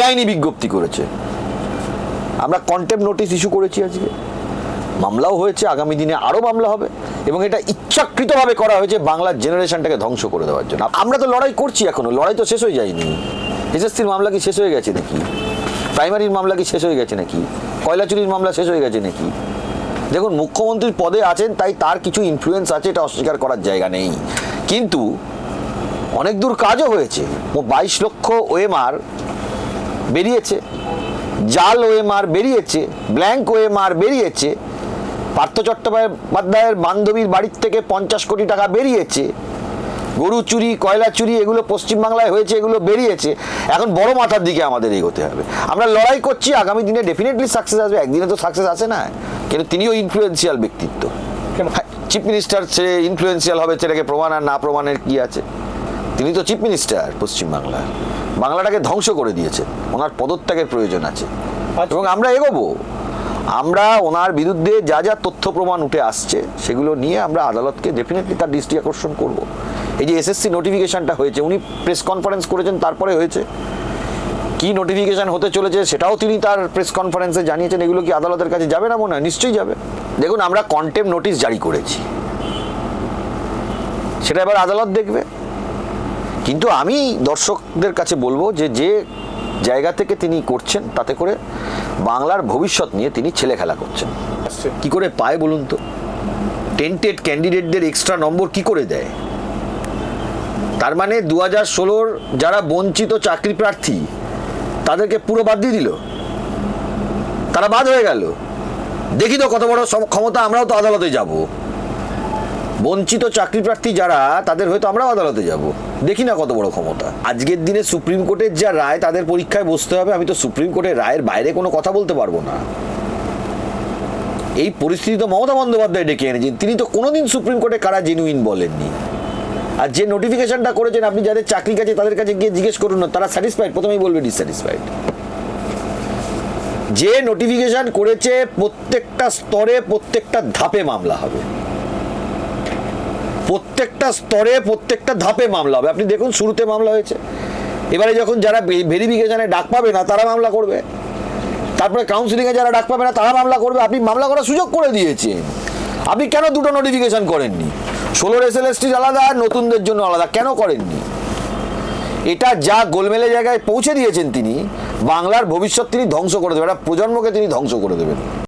বেআইনি বিজ্ঞপ্তি করেছে। আমরা কন্টেম্প নোটিশ ইস্যু করেছি আজকে। মামলাও হয়েছে, আগামী দিনে আরও মামলা হবে এবং এটা ইচ্ছাকৃতভাবে করা হয়েছে বাংলার জেনারেশনটাকে ধ্বংস করে দেওয়ার জন্য। আমরা তো লড়াই করছি এখনও, লড়াই তো শেষ হয়ে যায়নি। এসএসসির মামলা কি শেষ হয়ে গেছে নাকি? প্রাইমারির মামলা কি শেষ হয়ে গেছে নাকি? কয়লা চুরির মামলা শেষ হয়ে গেছে নাকি? দেখুন মুখ্যমন্ত্রীর পদে আছেন, তাই তার কিছু ইনফ্লুয়েন্স আছে, এটা অস্বীকার করার জায়গা নেই। কিন্তু অনেক দূর কাজও হয়েছে। বাইশ লক্ষ ওএমআর বেরিয়েছে। জাল ওএমআর বেরিয়েছে ব্ল্যাঙ্ক ওএমআর বেরিয়েছে। পার্থ চট্টোপাধ্যায়ের বান্ধবীর বাড়ির থেকে পঞ্চাশ কোটি টাকা বেরিয়েছে। গরু চুরি কয়লা চুরি এগুলো পশ্চিমবাংলায় হয়েছে এগুলো বেরিয়েছে। এখন বড় মাথার দিকে আমাদের এগোতে হবে। আমরা লড়াই করছি আগামী দিনে ডেফিনেটলি সাকসেস আসবে। একদিনে তো সাকসেস আসে না। কিন্তু তিনিও ইনফ্লুয়েন্সিয়াল ব্যক্তিত্ব। চিফ মিনিস্টার সে ইনফ্লুয়েন্সিয়াল হবে সেটাকে প্রমাণ আর না প্রমাণের কি আছে? তিনি তো চিফ মিনিস্টার পশ্চিমবাংলার। বাংলাটাকে ধ্বংস করে দিয়েছে ওনার পদত্যাগের প্রয়োজন আছে। এবং আমরা এগোবো। আমরা ওনার বিরুদ্ধে যা যা তথ্য প্রমাণ উঠে আসছে সেগুলো নিয়ে আমরা আদালতকে ডেফিনেটলি তার দৃষ্টি আকর্ষণ করব। এই যে এসএসসি নোটিফিকেশনটা হয়েছে উনি প্রেস কনফারেন্স করেছেন তারপরে হয়েছে। কি নোটিফিকেশন হতে চলেছে সেটাও তিনি তার প্রেস কনফারেন্সে জানিয়েছেন। এগুলো কি আদালতের কাছে যাবে না মনে হয়? নিশ্চয়ই যাবে। দেখুন আমরা কন্টেম নোটিশ জারি করেছি। সেটা এবার আদালত দেখবে। কিন্তু আমি দর্শকদের কাছে বলব যে যে জায়গা থেকে তিনি করছেন, তাতে করে বাংলার ভবিষ্যৎ নিয়ে তিনি ছেলে খেলা করছেন। কি করে পায় বলুন তো? টেন্টেড ক্যান্ডিডেটদের এক্সট্রা নম্বর কি করে দেয়? তার মানে দু হাজার ষোলোর যারা বঞ্চিত চাকরি প্রার্থী, তাদেরকে পুরো বাদ দিয়ে দিল। তারা বাদ হয়ে গেল। দেখি তো কত বড় ক্ষমতা আমরাও তো আদালতে যাব। বঞ্চিত চাকরি প্রার্থী যারা, তাদের হয়তো আমরাও আদালতে যাব। দেখি না কত বড় ক্ষমতা। আজকের দিনে সুপ্রিম কোর্টের যা রায়, তাদের পরীক্ষায় বসতে হবে। আমি তো সুপ্রিম কোর্টের রায়ের বাইরে কোনো কথা বলতে পারব না। এই পরিস্থিতি তো মমতা বন্দ্যোপাধ্যায় ডেকে এনেছেন। তিনি তো কোনোদিন সুপ্রিম কোর্টে কারা জেনুইন বলেননি। আর যে নোটিফিকেশনটা করেছেন, আপনি যাদের চাকরি কাছে, তাদের কাছে গিয়ে জিজ্ঞেস করুন না, তারা স্যাটিসফাইড প্রথমেই বলবে ডিসস্যাটিসফাইড যে নোটিফিকেশন করেছে, প্রত্যেকটা স্তরে, প্রত্যেকটা ধাপে মামলা হবে। প্রত্যেকটা স্তরে, প্রত্যেকটা ধাপে মামলা হবে। আপনি দেখুন, শুরুতে মামলা হয়েছে। এবারে যখন যারা ভেরিফিকেশনে ডাক পাবে না, তারা মামলা করবে। তারপরে কাউন্সিলিংয়ে যারা ডাক পাবে না, তারা মামলা করবে। আপনি মামলা করার সুযোগ করে দিয়েছেন। আপনি কেন দুটো নোটিফিকেশন করেননি? ষোলোর এস এল আলাদা আর নতুনদের জন্য আলাদা। কেন করেননি? এটা যা গোলমেলে জায়গায় পৌঁছে দিয়েছেন তিনি, বাংলার ভবিষ্যৎ তিনি ধ্বংস করে দেবেন। একটা প্রজন্মকে তিনি ধ্বংস করে দেবেন।